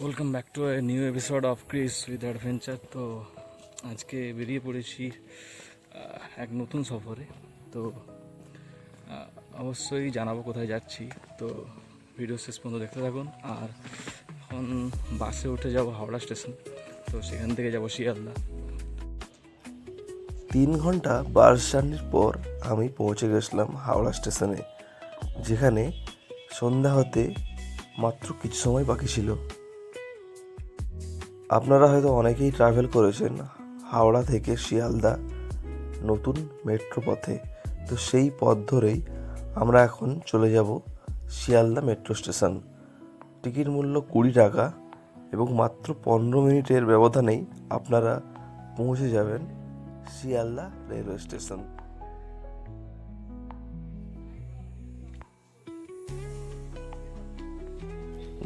Welcome back to a new episode of Chris with adventure তো আজকে বেরিয়ে পড়েছি এক নতুন সফরে। তো অবশ্যই জানাব কোথায় যাচ্ছি। তো ভিডিও শেষ পর্যন্ত দেখতে থাকুন। আর এখন বাসে উঠে যাব হাওড়া স্টেশন। তো সেখান থেকে যাব শিয়ালদা। তিন ঘণ্টা বাস জার্নির পর আমি পৌঁছে গেছিলাম হাওড়া স্টেশনে, যেখানে সন্ধ্যা হতে মাত্র কিছু সময় বাকি ছিল। আপনারা হয়তো অনেকেই ট্রাভেল করেছেন হাওড়া থেকে শিয়ালদা, নতুন মেট্রো পথে তো সেই পথ ধরেই আমরা এখন চলে যাব শিয়ালদা মেট্রো স্টেশন। টিকিট মূল্য কুড়ি টাকা এবং মাত্র পনেরো মিনিটের ব্যবধানেই আপনারা পৌঁছে যাবেন শিয়ালদা রেলওয়ে স্টেশন।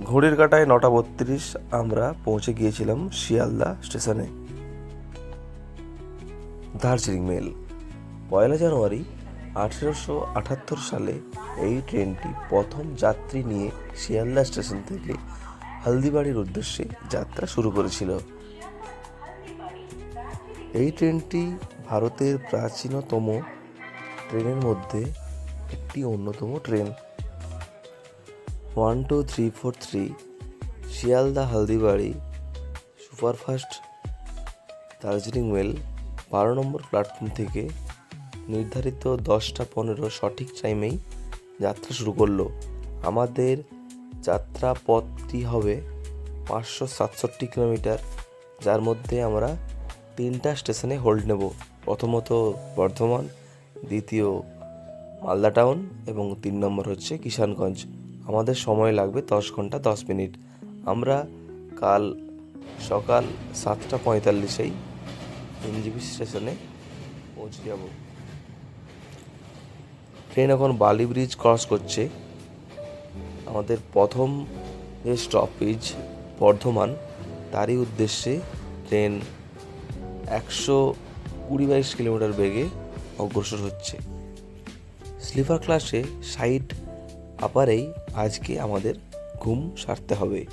ঘড়ির কাটায় নটা বত্রিশ আমরা পৌঁছে গিয়েছিলাম শিয়ালদা স্টেশনে। দার্জিলিং মেল। পয়লা জানুয়ারি আঠেরোশো আটাত্তর সালে এই ট্রেনটি প্রথম যাত্রী নিয়ে শিয়ালদা স্টেশন থেকে হলদিবাড়ির উদ্দেশ্যে যাত্রা শুরু করেছিল। এই ট্রেনটি ভারতের প্রাচীনতম ট্রেনের মধ্যে একটি অন্যতম train. One two three four three Sealdah, Haldibari, superfast, Darjeeling mail, বারো নম্বর প্ল্যাটফর্ম থেকে নির্ধারিত দশটা পনেরো সঠিক টাইমেই যাত্রা শুরু করল। আমাদের যাত্রা পথটি হবে পাঁচশো সাতষট্টি কিলোমিটার, যার মধ্যে আমরা তিনটা স্টেশনে হোল্ড নেব। প্রথমত বর্ধমান, দ্বিতীয় মালদা টাউন এবং তিন নম্বর হচ্ছে কিষানগঞ্জ। আমাদের সময় লাগবে দশ ঘণ্টা দশ মিনিট। আমরা কাল সকাল সাতটা পঁয়তাল্লিশেই এনজিবি স্টেশনে পৌঁছে যাব। ট্রেন এখন বালি ব্রিজ ক্রস করছে। আমাদের প্রথম যে স্টপেজ বর্ধমান, তারই উদ্দেশ্যে ট্রেন একশো কুড়ি বাইশ কিলোমিটার বেগে অগ্রসর হচ্ছে। স্লিপার ক্লাসে সাইড আপারেই আজকে আমাদের ঘুম সারতে হবে।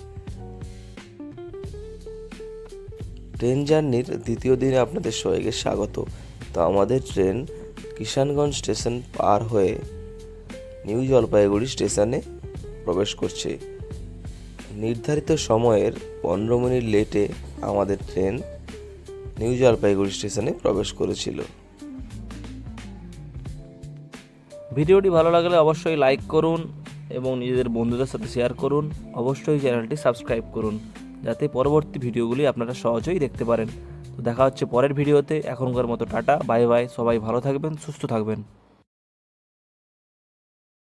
ট্রেন জার্নির দ্বিতীয় দিনে আপনাদের সবাইকে স্বাগত। তো আমাদের ট্রেন কিষানগঞ্জ স্টেশন পার হয়ে নিউ জলপাইগুড়ি স্টেশনে প্রবেশ করছে। নির্ধারিত সময়ের পনেরো মিনিট লেটে আমাদের ট্রেন নিউ জলপাইগুড়ি স্টেশনে প্রবেশ করেছিল। ভিডিওটি ভালো লাগলে অবশ্যই লাইক করুন এবং নিজেদের বন্ধুদের সাথে শেয়ার করুন। অবশ্যই চ্যানেলটি সাবস্ক্রাইব করুন, যাতে পরবর্তী ভিডিওগুলি আপনারা সহজেই দেখতে পারেন। তো দেখা হচ্ছে পরের ভিডিওতে। এখনকার মতো টাটা, বাই বাই, সবাই ভালো থাকবেন, সুস্থ থাকবেন।